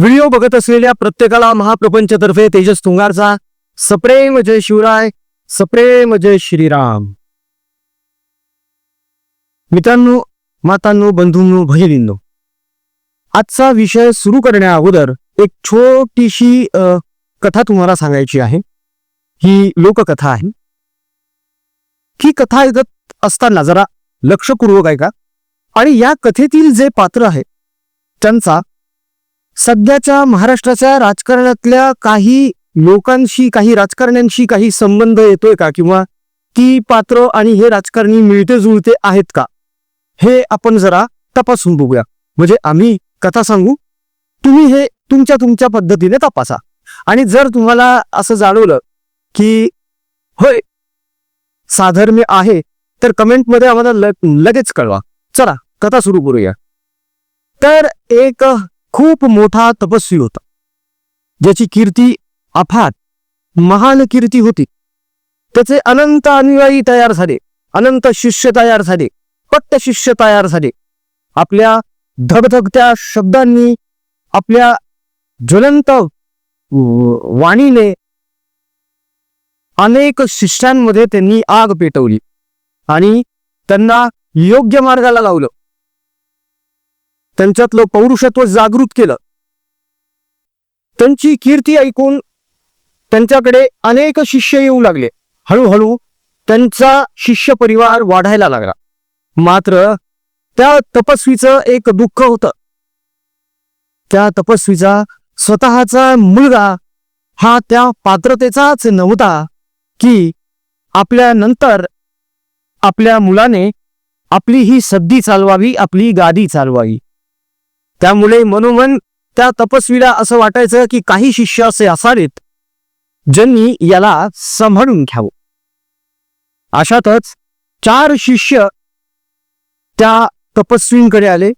Video बघत असलेल्या प्रत्येकाला महाप्रपंचतर्फे तेजस तुंगारचा सप्रेम जय शिवराय सप्रेम जय श्रीराम. मित्रांनो मातांनो बंधूंनो भगिनींनो आजचा विषय सुरू करण्या अगोदर एक छोटीशी कथा तुम्हाला सांगायची आहे. ही लोककथा आहे. ही कथा ऐकत असताना जरा लक्षपूर्वक ऐका. आणि या कथेतील जे पात्र आहे त्यांचा सध्याच्या महाराष्ट्राच्या राजकारणातल्या काही लोकांशी काही राजकारण्यांशी काही संबंध येतोय का? किंवा ती पात्र आणि हे राजकारणी मिळते जुळते आहेत का? हे आपण जरा तपासून बघूया. म्हणजे आम्ही कथा सांगू? तुम्ही हे तुमच्या तुमच्या पद्धतीने तपासा. आणि जर तुम्हाला असं जाणवलं की होय साधर्म्य आहे तर कमेंटमध्ये आम्हाला ल- लगेच कळवा. चला कथा सुरू करूया. तर एक खूप मोठा तपस्वी होता. ज्याची कीर्ती अफाट महान कीर्ती होती. त्याचे अनंत अनुयायी तयार झाले अनंत शिष्य तयार झाले पट्ट शिष्य तयार झाले. आपल्या धगधगत्या शब्दांनी आपल्या ज्वलंत वाणीने अनेक शिष्यांमध्ये त्यांनी आग पेटवली आणि त्यांना योग्य मार्गाला लावलं. त्यांच्यातलं पौरुषत्व जागृत केलं. त्यांची कीर्ती ऐकून त्यांच्याकडे अनेक शिष्य येऊ लागले. हळूहळू त्यांचा शिष्य परिवार वाढायला लागला. मात्र त्या तपस्वीचं एक दुःख होतं. त्या तपस्वीचा स्वतःचा मुलगा हा त्या पात्रतेचाच नव्हता की आपल्या नंतर आपल्या मुलाने आपली ही सद्दी चालवावी आपली गादी चालवावी. त्यामुळे मनोमन त्या तपस्वीला असं वाटायचं की काही शिष्य असे असावेत ज्यांनी याला सांभाळून घ्यावं. अशातच चार शिष्य त्या तपस्वींकडे आले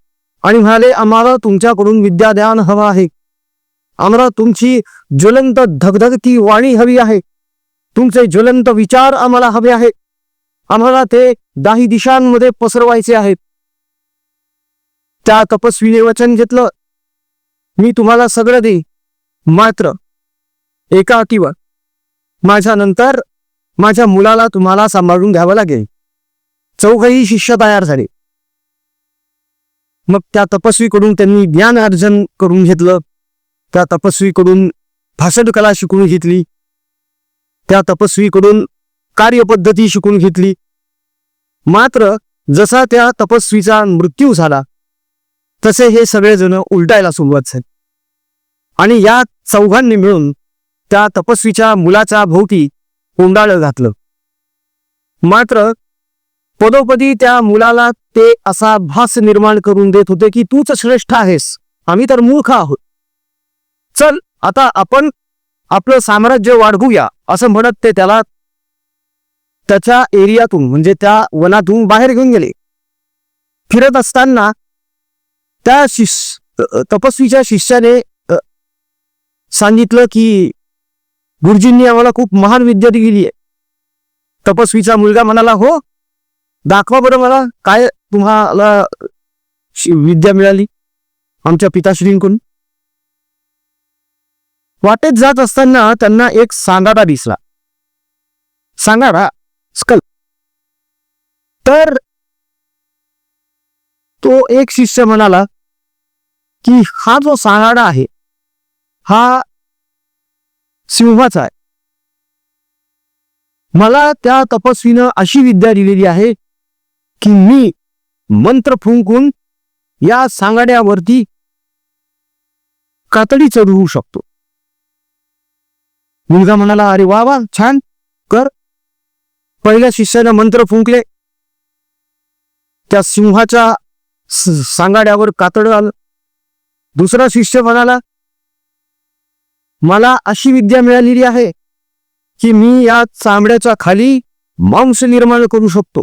आणि म्हणाले आम्हाला तुमच्याकडून विद्यादान हवं आहे. आम्हाला तुमची ज्वलंत धगधगती वाणी हवी आहे. तुमचे ज्वलंत विचार आम्हाला हवे आहे आम्हाला ते दाही दिशांमध्ये पसरवायचे आहेत. त्या तपस्वीने वचन घेतलं. मी तुम्हाला सगळं देईन. मात्र एका अटीवर. माझ्या नंतर माझ्या मुलाला तुम्हाला सांभाळून घ्यावं लागेल. चौघही शिष्य तयार झाले. मग त्या तपस्वीकडून त्यांनी ज्ञान अर्जन करून घेतलं. त्या तपस्वीकडून भाषण कला शिकून घेतली. त्या तपस्वीकडून कार्यपद्धती शिकून घेतली. मात्र जसा त्या तपस्वीचा मृत्यू झाला तसे हे सगळेजण उलटायला सुरुवात झाली. आणि या चौघांनी मिळून त्या तपस्वीच्या मुलाच्या भोवती कोंडाळं घातलं. मात्र पदोपदी त्या मुलाला ते असा भास निर्माण करून देत होते की तूच श्रेष्ठ आहेस आम्ही तर मूर्ख आहोत. चल आता आपण आपलं साम्राज्य वाढवूया असं म्हणत ते त्याला त्याच्या एरियातून म्हणजे त्या वनातून बाहेर घेऊन गेले. फिरत असताना त्या शिष तपस्वीच्या शिष्याने सांगितलं की गुरुजींनी आम्हाला खूप महान विद्या दिली आहे. तपस्वीचा मुलगा म्हणाला हो दाखवा बरं मला काय तुम्हाला शि- विद्या मिळाली आमच्या पिताश्रींकडून. वाटेत जात असताना त्यांना एक सांगाडा दिसला. सांगाडा स्कल. तर तो एक शिष्य म्हणाला की हा जो सांगाडा आहे हा सिंहाचा आहे. मला त्या तपस्वीनं अशी विद्या दिलेली आहे की मी मंत्र फुंकून या सांगाड्यावरती कातडी चढवू शकतो. मुलगा म्हणाला अरे वा वा छान कर. पहिल्या शिष्यानं मंत्र फुंकले. त्या सिंहाच्या सांगाड्यावर कातड आलं. दुसरा शिष्य म्हणाला मला अशी विद्या मिळालेली आहे की मी या चांबड्याच्या खाली मांस निर्माण करू शकतो.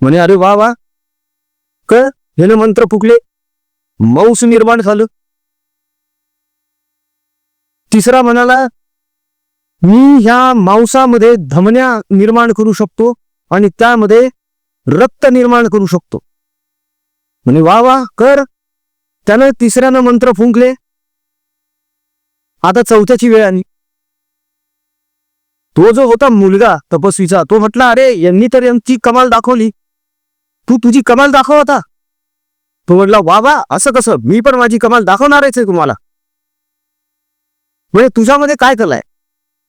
म्हणे अरे वा वा. क हेन मंत्र फुकले. मांस निर्माण झालं. तिसरा म्हणाला मी ह्या मांसामध्ये धमन्या निर्माण करू शकतो आणि त्यामध्ये रक्त निर्माण करू शकतो. म्हणे वा वा कर. त्यानं तिसऱ्यानं मंत्र फुंकले. आता चौथ्याची वेळ आली. तो जो होता मुलगा तपस्वीचा तो म्हटला अरे यांनी तर यांची कमाल दाखवली. तू तुझी कमाल दाखव आता. तो म्हटला वा वा असं कसं? मी पण माझी कमाल दाखवणारच आहे तुम्हाला. म्हणजे तुझ्यामध्ये काय कलाय?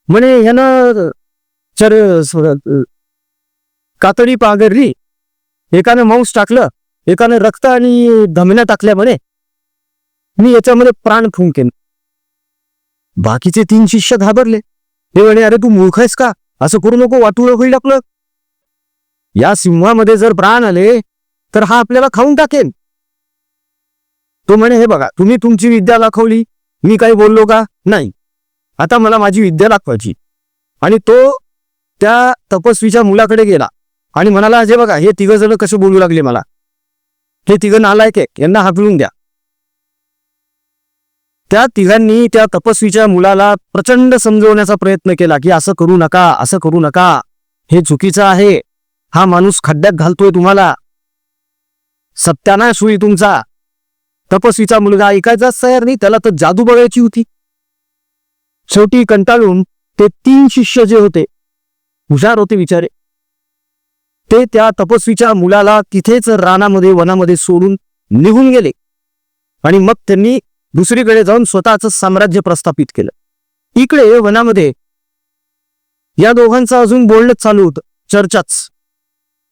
म्हणे ह्यानं चर कातडी पागरली एकानं मांस टाकलं. एकाने रक्त आणि धमन्या टाकल्या म्हणे मी याच्यामध्ये प्राण फुंकेन बाकीचे तीन शिष्य घाबरले. हे म्हणे अरे तू मूर्ख आहेस का? असं करू नको वाटूळ होईल आपलं. या सिंहामध्ये जर प्राण आले तर हा आपल्याला खाऊन टाकेन तो म्हणे हे बघा तुम्ही तुमची विद्या दाखवली मी काही बोललो का? नाही. आता मला माझी विद्या दाखवायची. आणि तो त्या तपस्वीच्या मुलाकडे गेला आणि म्हणाला जे बघा हे तिघ जण कसे बोलू लागले मला? हे तिघं नालायक आहे यांना हाकलून द्या. त्या तिघांनी त्या तपस्वीच्या मुलाला प्रचंड समजवण्याचा प्रयत्न केला की असं करू नका असं करू नका. हे चुकीचं आहे. हा माणूस खड्ड्यात घालतोय तुम्हाला. सत्यानाश सुई तुमचा. तपस्वीचा मुलगा ऐकायचाच तयार नाही त्याला तर जादू बघायची होती. शेवटी कंटाळून ते तीन शिष्य जे होते हुशार होते विचारे ते त्या तपस्वीच्या मुलाला तिथेच रानामध्ये वनामध्ये सोडून निघून गेले. आणि मग त्यांनी दुसरीकडे जाऊन स्वतःच साम्राज्य प्रस्थापित केलं. इकडे वनामध्ये या दोघांचं अजून बोलणंच चालू होतं. चर्चाच.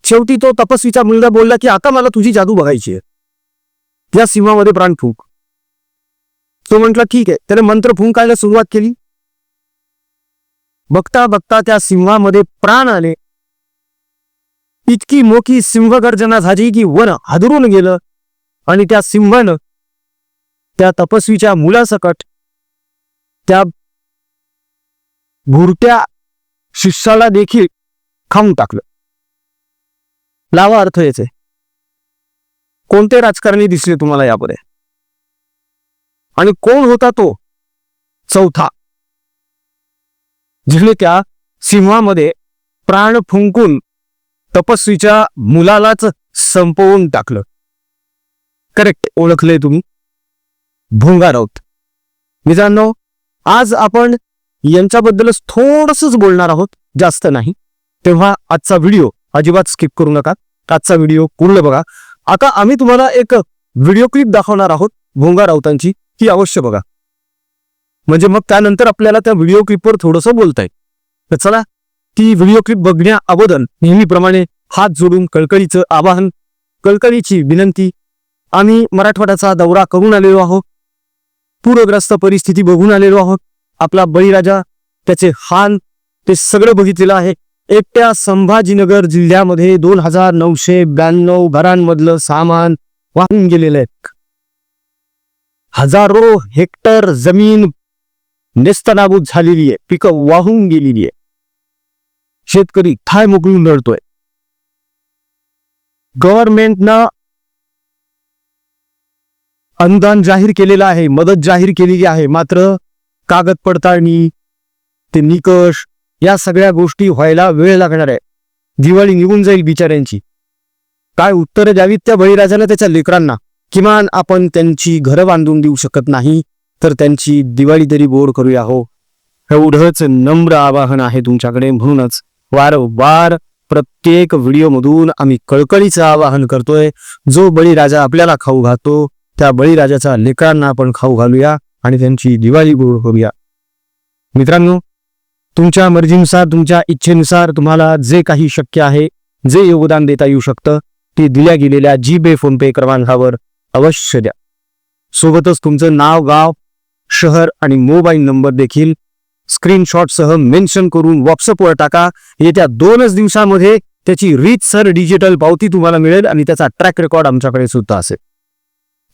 शेवटी तो तपस्वीचा मुलगा बोलला की आता मला तुझी जादू बघायची आहे. त्या सिंहामध्ये प्राण फूंक. तो म्हटला ठीक आहे. त्याने मंत्र फुंकायला सुरुवात केली. बघता बघता त्या सिंहामध्ये प्राण आले. इतकी मोठी सिंहगर्जना झाली की वन हादरून गेलं. आणि त्या सिंहानं त्या तपस्वीच्या मुलासकट त्या भुरट्या शिष्याला देखील खाऊन टाकलं. लावा अर्थ याचे. कोणते राजकारणी दिसले तुम्हाला यापुढे? आणि कोण होता तो? चौथा. जिने त्या सिंहामध्ये प्राण फुंकून तपस्वीच्या मुलालाच संपवून टाकलं. करेक्ट ओळखले तुम्ही? भोंगा राऊत. मित्रांनो आज आपण यांच्याबद्दलच थोडंसंच बोलणार आहोत जास्त नाही. तेव्हा आजचा व्हिडिओ अजिबात स्किप करू नका. आजचा व्हिडिओ पूर्ण बघा. आता आम्ही तुम्हाला एक व्हिडिओ क्लिप दाखवणार आहोत भोंगा राऊतांची. ही अवश्य बघा. म्हणजे मग त्यानंतर आपल्याला त्या व्हिडिओ क्लिपवर थोडंसं बोलता येईल. तर चला ती व्हिडिओ क्लिप बघण्या अगोदर नेहमीप्रमाणे हात जोडून कळकळीचं आवाहन कळकळीची विनंती आम्ही मराठवाड्याचा दौरा करून आलेलो आहोत. पूरग्रस्त परिस्थिती बघून आलेलो आहोत. आपला बळीराजा त्याचे हान ते सगळं बघितलेलं आहे. एकट्या संभाजीनगर जिल्ह्यामध्ये दोन हजार नऊशे ब्याण्णव घरांमधलं सामान वाहून गेलेलं आहे. हजारो हेक्टर जमीन नेस्तनाबूत झालेली आहे. पिकं वाहून गेलेली आहे. शेतकरी थाय मोकळून लढतोय गव्हर्नमेंटनं अनुदान जाहीर केलेलं आहे मदत जाहीर केलेली आहे मात्र कागद पडताळणी ते निकष या सगळ्या गोष्टी व्हायला वेळ लागणार आहे. दिवाळी निघून जाईल बिचाऱ्यांची. काय उत्तरं द्यावीत त्या बळीराजाला त्याच्या लेकरांना? किमान आपण त्यांची घरं बांधून देऊ शकत नाही तर त्यांची दिवाळी तरी बोर करूया हो. एवढंच नम्र आवाहन आहे तुमच्याकडे म्हणूनच वारंवार प्रत्येक व्हिडिओमधून आम्ही कळकळीचं आवाहन करतोय. जो बळीराजा आपल्याला खाऊ घालतो त्या बळीराजाचा लेकरांना आपण खाऊ घालूया आणि त्यांची दिवाळी गोड करूया. मित्रांनो तुमच्या मर्जीनुसार तुमच्या इच्छेनुसार तुम्हाला जे काही शक्य आहे जे योगदान देता येऊ शकतं ते दिल्या गेलेल्या जी पे फोनपे क्रमांकावर अवश्य द्या. सोबतच तुमचं नाव गाव शहर आणि मोबाईल नंबर देखील स्क्रीनशॉटसह मेन्शन करून व्हॉट्सअपवर टाका. येत्या दोनच दिवसामध्ये त्याची रीच सर डिजिटल पावती तुम्हाला मिळेल आणि त्याचा ट्रॅक रेकॉर्ड आमच्याकडे सुद्धा असेल.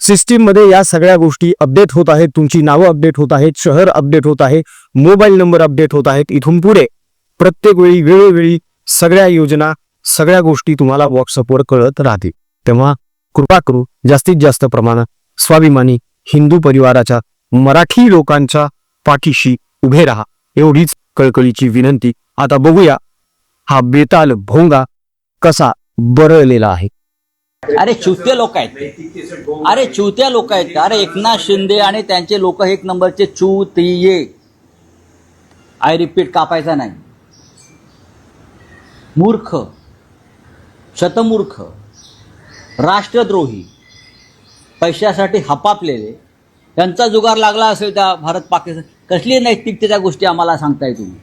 सिस्टीममध्ये या सगळ्या गोष्टी अपडेट होत आहेत. तुमची नावं अपडेट होत आहेत. शहर अपडेट होत आहे. मोबाईल नंबर अपडेट होत आहेत. इथून पुढे प्रत्येक वेळी वेळोवेळी सगळ्या योजना सगळ्या गोष्टी तुम्हाला व्हॉट्सअपवर कळत राहतील. तेव्हा कृपा करू जास्तीत जास्त प्रमाणात स्वाभिमानी हिंदू परिवाराच्या मराठी लोकांच्या पाठीशी उभे राहा. एवढीच कळकळीची विनंती. आता बघूया हा बेताल भोंगा कसा बरळलेला आहे. अरे चुत्या लोक आहेत अरे चुत्या लोक आहेत अरे एकनाथ शिंदे आणि त्यांचे लोक एक नंबरचे चुतिये. आय रिपीट कापायचा नाही. मूर्ख. शतमूर्ख. राष्ट्रद्रोही. पैशासाठी हपापलेले. त्यांचा जुगार लागला असेल त्या भारत पाकिस्तान कसली नैतिकतेच्या गोष्टी आम्हाला सांगताय तुम्ही.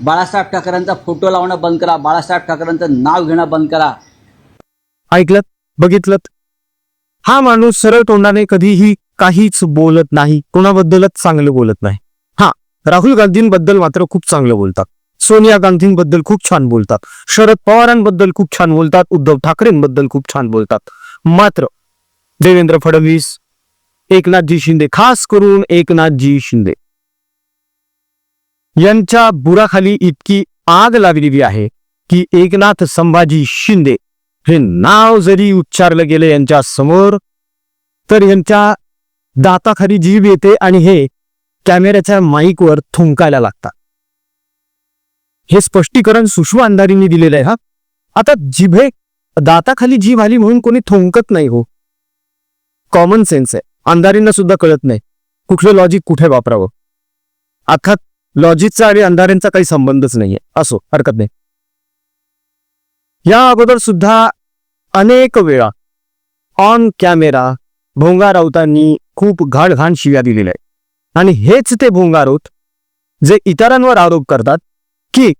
बाळासाहेब ठाकरेंचा फोटो लावणं बंद करा बाळासाहेब ठाकरेंचं नाव घेणं बंद करा. ऐकलं बघितलं हा माणूस सरळ तोंडाने कधीही काहीच बोलत नाही कोणाबद्दलच चांगलं बोलत नाही. हा राहुल गांधींबद्दल मात्र खूप चांगलं बोलतात. सोनिया गांधींबद्दल खूप छान बोलतात. शरद पवारांबद्दल खूप छान बोलतात. उद्धव ठाकरेंबद्दल खूप छान बोलतात. मात्र देवेंद्र फडणवीस एकनाथजी शिंदे खास करून एकनाथजी शिंदे यांच्या बुराखाली इतकी आग लागलेली आहे की एकनाथ संभाजी शिंदे हे नाव जरी उच्चारलं गेलं यांच्या समोर तर यांच्या दाताखाली जीभ येते आणि हे कॅमेऱ्याच्या माईकवर थुंकायला लागतात. हे स्पष्टीकरण सुषमा अंधारींनी दिलेलं आहे हा. आता जिभे दाताखाली जीभ आली म्हणून कोणी थुंकत नाही हो. कॉमन सेन्स आहे. अंधारींना सुद्धा कळत नाही. कुठलं लॉजिक कुठे वापरावं? अर्थात लॉजिकचा आणि अंधारेंचा काही संबंधच नाहीये. असो हरकत नाही. या अगोदर सुद्धा अनेक वेळा ऑन कॅमेरा भोंगा राऊतांनी खूप घाणघाण शिव्या दिलेल्या आहेत. आणि हेच ते भोंगा राऊत जे इतरांवर आरोप करतात की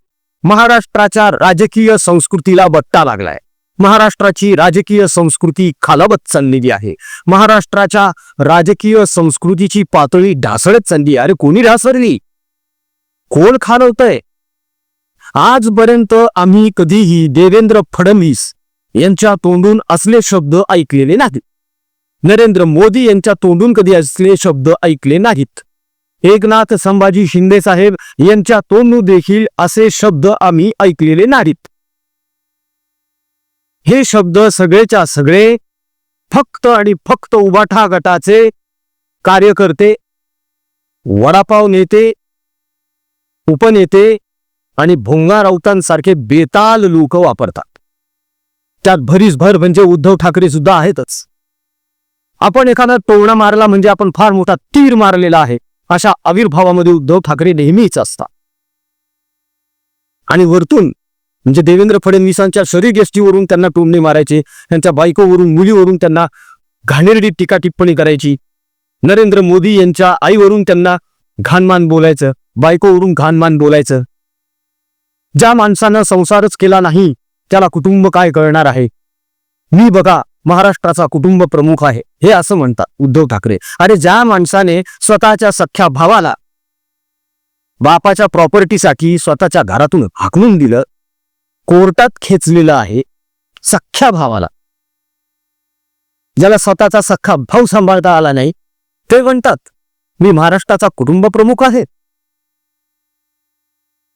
महाराष्ट्राच्या राजकीय संस्कृतीला बट्टा लागलाय. महाराष्ट्राची राजकीय संस्कृती खालावत चाललेली आहे. महाराष्ट्राच्या राजकीय संस्कृतीची पातळी ढासळत चालली अरे कोणी ढासळली? कोण खालवतंय? आजपर्यंत आम्ही कधीही देवेंद्र फडणवीस यांच्या तोंडून असले शब्द ऐकलेले नाहीत. नरेंद्र मोदी यांच्या तोंडून कधी असले शब्द ऐकले नाहीत. एकनाथ संभाजी शिंदे साहेब यांच्या तोंडून देखील असे शब्द आम्ही ऐकलेले नाहीत. हे शब्द सगळेच्या सगळे फक्त आणि फक्त उबाठा गटाचे कार्यकर्ते वडापाव नेते उपनेते आणि भोंगा राऊतांसारखे बेताल लोक वापरतात. त्यात भरीसभर म्हणजे उद्धव ठाकरे सुद्धा आहेतच. आपण एखादा टोळणा मारला म्हणजे आपण फार मोठा तीर मारलेला आहे अशा आविर्भावामध्ये उद्धव ठाकरे नेहमीच असतात. आणि वरतून म्हणजे देवेंद्र फडणवीसांच्या शरीर गेष्टीवरून त्यांना टोमणे मारायचे त्यांच्या बायकोवरून मुलीवरून त्यांना घाणेरडी टीका टिप्पणी करायची नरेंद्र मोदी यांच्या आईवरून त्यांना घाणमान बोलायचं बायकोवरून घाणमान बोलायचं. ज्या माणसानं संसारच केला नाही त्याला कुटुंब काय कळणार आहे? मी बघा महाराष्ट्राचा कुटुंब प्रमुख आहे हे असं म्हणतात उद्धव ठाकरे. अरे ज्या माणसाने स्वतःच्या सख्या भावाला बापाच्या प्रॉपर्टीसाठी स्वतःच्या घरातून हाकलून दिलं कोर्टात खेचलेलं आहे सख्या भावाला. ज्याला स्वतःचा सख्खा भाऊ सांभाळता आला नाही ते म्हणतात मी महाराष्ट्राचा कुटुंब प्रमुख आहे.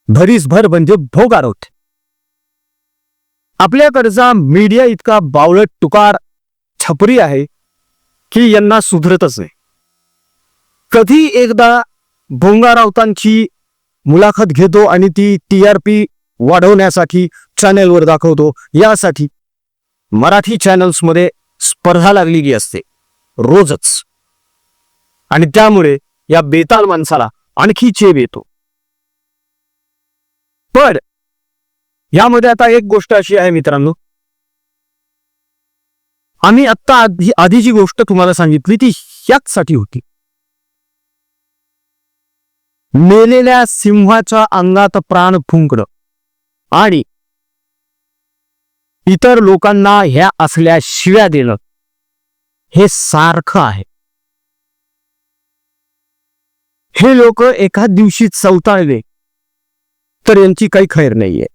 भरीसभर म्हणजे भोगारोत आपल्याकडचा मीडिया इतका बावळट तुकार छपरी आहे की यांना सुधरतच नाही. कधी एकदा भोंगारावतांची मुलाखत घेतो आणि ती टी आर पी वाढवण्यासाठी चॅनेलवर दाखवतो यासाठी मराठी चॅनल्समध्ये स्पर्धा लागलेली असते रोजच. आणि त्यामुळे या बेताल माणसाला आणखी चेब येतो. पण यामध्ये आता एक गोष्ट अशी आहे मित्रांनो. आम्ही आत्ता आधी आधी जी गोष्ट तुम्हाला सांगितली ती ह्याचसाठी होती. मेलेल्या सिंहाच्या अंगात प्राण फुंकणं आणि इतर लोकांना ह्या असल्या शिव्या देणं हे सारखं आहे. हे लोक एका दिवशी चवताळले तर यांची काही खैर नाहीये.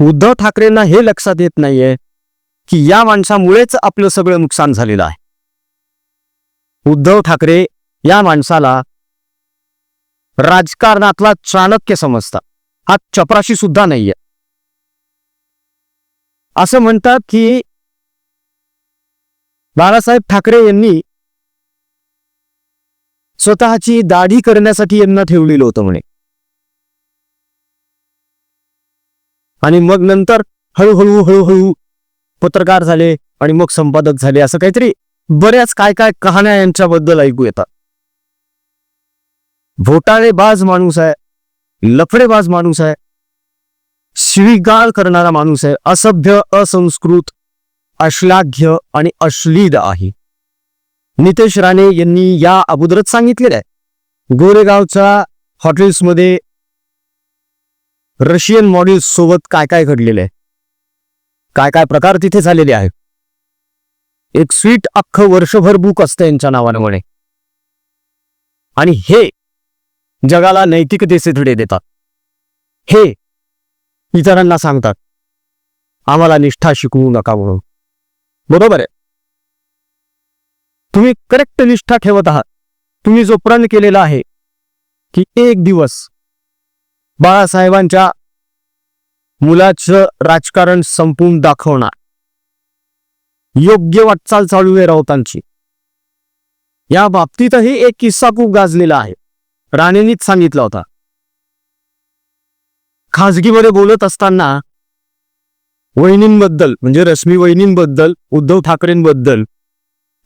उद्धव ठाकरेंना हे लक्षात येत नाहीये की या माणसामुळेच आपलं सगळं नुकसान झालेलं आहे. उद्धव ठाकरे या माणसाला राजकारणातला चाणक्य समजतात. हा चपराशी सुद्धा नाहीये. असं म्हणतात की बाळासाहेब ठाकरे यांनी स्वतःची दाढी करण्यासाठी यांना ठेवलेलं होतं म्हणे. आणि मग नंतर हळूहळू हळूहळू पत्रकार झाले आणि मग संपादक झाले असं काहीतरी बऱ्याच काय काय कहाण्या यांच्याबद्दल ऐकू येतात. भोटाळेबाज माणूस आहे लफडेबाज माणूस आहे शिवीगाळ करणारा माणूस आहे असभ्य असंस्कृत अश्लाघ्य आणि अश्लील आहे. नितेश राणे यांनी या अगोदरच सांगितलेलं आहे. गोरेगावच्या हॉटेल्समध्ये रशियन मॉडेल्स सोबत काय काय घडलेलं आहे? काय काय प्रकार तिथे झालेले आहेत? एक स्वीट अख्खं वर्षभर बुक असतं यांच्या नावानं म्हणे आणि हे जगाला नैतिकतेचे धडे देतात. हे इतरांना सांगतात आम्हाला निष्ठा शिकवू नका म्हणून. बरोबर आहे? तुम्ही करेक्ट निष्ठा ठेवत आहात. तुम्ही जो प्रण केलेला आहे की एक दिवस बाळासाहेबांच्या मुलाचं राजकारण संपवून दाखवणार. योग्य वाटचाल चालू आहे राऊतांची. या बाबतीतही एक किस्सा खूप गाजलेला आहे. राणेंनीच सांगितला होता. खाजगीमध्ये बोलत असताना वहिनींबद्दल म्हणजे रश्मी वहिनींबद्दल उद्धव ठाकरेंबद्दल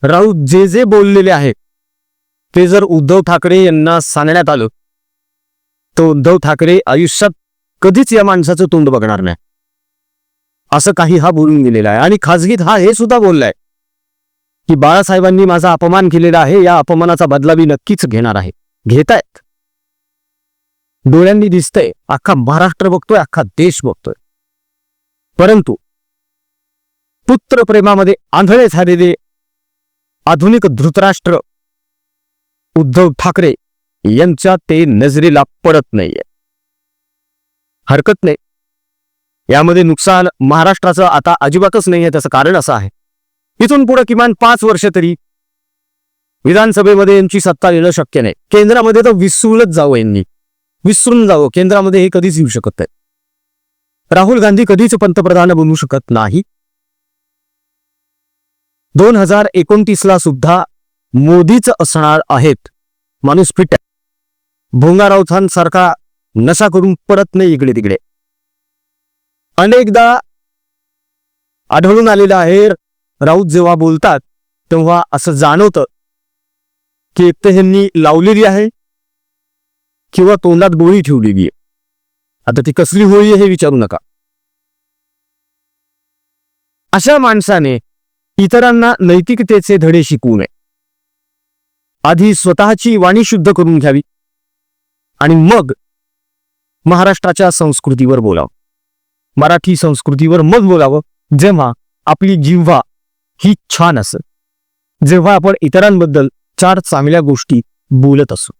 राऊत जे जे बोललेले आहे ते जर उद्धव ठाकरे यांना सांगण्यात आलं तर उद्धव ठाकरे आयुष्यात कधीच या माणसाचं तोंड बघणार नाही. असं काही हा बोलून गेलेला आहे. आणि खाजगीत हा हे सुद्धा बोललाय की बाळासाहेबांनी माझा अपमान केलेला आहे या अपमानाचा बदला मी नक्कीच घेणार आहे. घेतायत. डोळ्यांनी दिसतंय अख्खा महाराष्ट्र बघतोय अख्खा देश बघतोय. परंतु पुत्रप्रेमामध्ये आंधळे झालेले आधुनिक धृतराष्ट्र उद्धव ठाकरे यांच्या ते नजरेला पडत नाहीये. हरकत नाही. यामध्ये नुकसान महाराष्ट्राचं आता अजिबातच नाहीये त्याचं कारण असं आहे. इथून पुढे किमान पाच वर्ष तरी विधानसभेमध्ये यांची सत्ता येणं शक्य नाही. केंद्रामध्ये तर विसरूनच जावं यांनी. विसरून जावं. केंद्रामध्ये हे कधीच येऊ शकत नाही. राहुल गांधी कधीच पंतप्रधान बनू शकत नाही. दोन हजार एकोणतीसला सुद्धा मोदीच असणार आहेत. माणूस फिट भोंगा राऊतांसारखा नशा करून परत नाही इकडे तिकडे. अनेकदा आढळून आलेलं आहे राऊत जेव्हा बोलतात तेव्हा असं जाणवतं की एक तर ह्यांनी लावलेली आहे किंवा तोंडात गोळी ठेवलेली आहे. आता ती कसली होळी हे विचारू नका. अशा माणसाने इतरांना नैतिकतेचे धडे शिकवू नये. आधी स्वतःची वाणी शुद्ध करून घ्यावी आणि मग महाराष्ट्राच्या संस्कृतीवर बोलावं. मराठी संस्कृतीवर मग बोलावं जेव्हा आपली जिव्हा ही छान असत जेव्हा आपण इतरांबद्दल चार चांगल्या गोष्टी बोलत असू.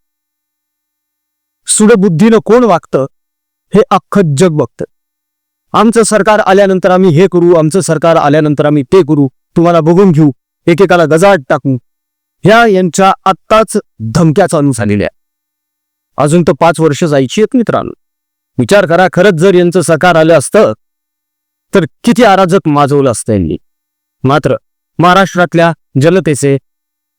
सुडबुद्धीनं कोण वागतं हे अख्खं जग बघतं. आमचं सरकार आल्यानंतर आम्ही हे करू आमचं सरकार आल्यानंतर आम्ही ते करू तुम्हाला बघून घेऊ. एकेकाला गजाट टाकू. ह्या यांच्या आत्ताच धमक्या चालू झालेल्या अजून तर पाच वर्ष जायची आहेत मित्रांनो. विचार करा खरंच जर यांचं सरकार आलं असतं तर किती अराजक माजवलं असतं यांनी. मात्र महाराष्ट्रातल्या जनतेचे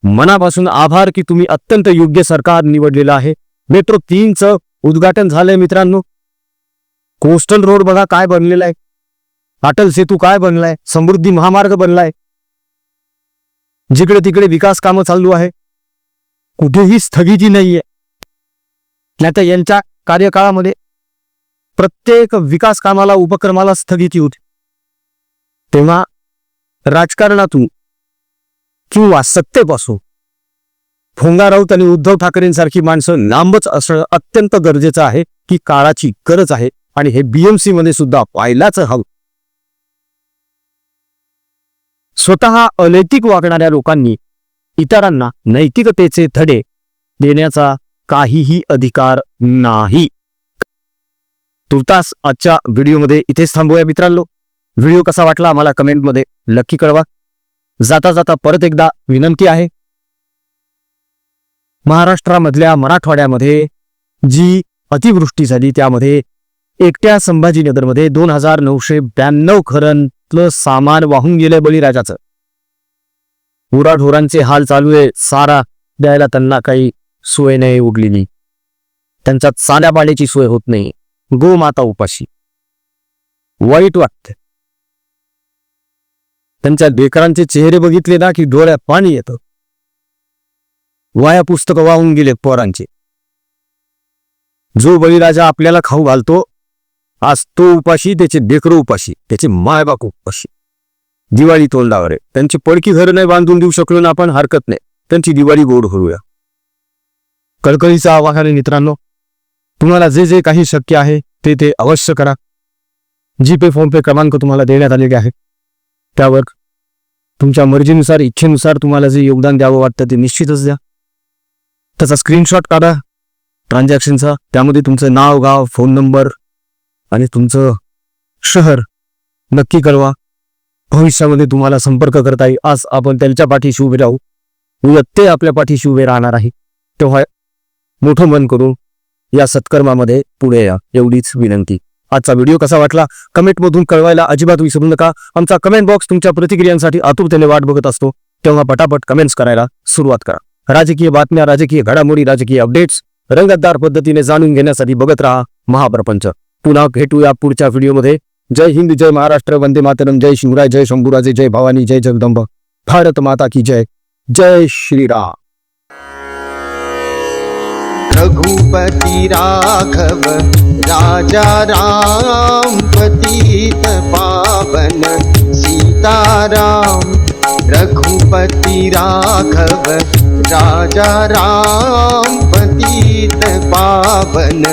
मनापासून आभार की तुम्ही अत्यंत योग्य सरकार निवडलेलं आहे. मेट्रो तीनचं उद्घाटन झालंय मित्रांनो. कोस्टल रोड बघा काय बनलेला आहे. अटल सेतू काय बनलाय. समृद्धी महामार्ग बनलाय. जिकडे तिकडे विकास कामं चालू आहे कुठेही स्थगिती नाहीये. नाहीतर यांच्या कार्यकाळामध्ये प्रत्येक विकास कामाला उपक्रमाला स्थगिती होती. तेव्हा राजकारणातून किंवा सत्तेपासून भोंगा राऊत आणि उद्धव ठाकरेंसारखी माणसं लांबच असणं अत्यंत गरजेचं आहे की काळाची गरज आहे. आणि हे बीएमसी मध्ये सुद्धा पाहायलाच हवं. स्वतः अनैतिक वागणाऱ्या लोकांनी इतरांना नैतिकतेचे धडे देण्याचा काहीही अधिकार नाही. तुर्तास आजच्या व्हिडिओमध्ये इथेच थांबूया मित्रांनो. व्हिडिओ कसा वाटला आम्हाला कमेंटमध्ये नक्की कळवा. जाता जाता परत एकदा विनंती आहे. महाराष्ट्रामधल्या मराठवाड्यामध्ये जी अतिवृष्टी झाली त्यामध्ये एकट्या संभाजीनगरमध्ये दोन हजार नऊशे ब्याण्णव खरण सामान वाहून गेलंय बळीराजाचं. गुराढोरांचे हाल चालू आहे सारा द्यायला त्यांना काही सोय नाही उडलेली त्यांच्यात साध्या पाण्याची सोय होत नाही. गोमाता उपाशी. वाईट वाटत त्यांच्या लेकरांचे चेहरे बघितले ना की डोळ्यात पाणी येतं. वाया पुस्तकं वाहून गेले पोरांचे. जो बळीराजा आपल्याला खाऊ घालतो आज तो उपाशी त्याचे डेकरो उपाशी त्याचे मायबाप उपाशी. दिवाळी तोंडावर आहे. त्यांची पडकी घरं नाही बांधून देऊ शकलो ना आपण हरकत नाही. त्यांची दिवाळी गोड करूया कळकळीचं आवाहन मित्रांनो. तुम्हाला जे जे काही शक्य आहे ते ते अवश्य करा. जीपे फोनपे क्रमांक तुम्हाला देण्यात आलेले आहे त्यावर तुमच्या मर्जीनुसार इच्छेनुसार तुम्हाला जे योगदान द्यावं वाटतं ते निश्चितच द्या. त्याचा स्क्रीनशॉट काढा ट्रान्झॅक्शनचा त्यामध्ये तुमचं नाव गाव फोन नंबर आणि तुमचं शहर नक्की कळवा. भविष्यामध्ये तुम्हाला संपर्क करता येईल. आज आपण त्यांच्या पाठीशी उभे राहू. उद्या ते आपल्या पाठीशी उभे राहणार आहे. तेव्हा मोठं मन करून या सत्कर्मामध्ये पुढे या एवढीच विनंती. आजचा व्हिडिओ कसा वाटला? कमेंटमधून कळवायला अजिबात विसरू नका. आमचा कमेंट बॉक्स तुमच्या प्रतिक्रियांसाठी आतुरतेने वाट बघत असतो. तेव्हा पटापट कमेंट्स करायला सुरुवात करा. राजकीय बातम्या राजकीय घडामोडी राजकीय अपडेट्स रंगतदार पद्धतीने जाणून घेण्यासाठी बघत राहा महाप्रपंच. पुन्हा भेटूया पुढच्या व्हिडिओमध्ये. जय हिंद, जय महाराष्ट्र, वंदे मातरम, जय शिवराय, जय शंभूराजे, जय भवानी, जय जगदंब. भारत माता की जय. जय श्रीराम. रघुपति राघव, राजा राम पतित पावन, सीताराम. रघुपति राघव, राजा राम पतित पावन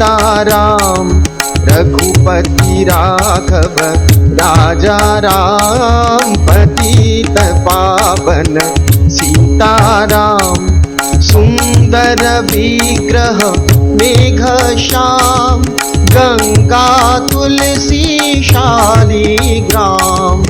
सीताराम रघुपति राघव राजा राम पतित पावन। सीताराम सुन्दर विग्रह मेघ श्याम गङ्गा तुलसी शालिग्राम।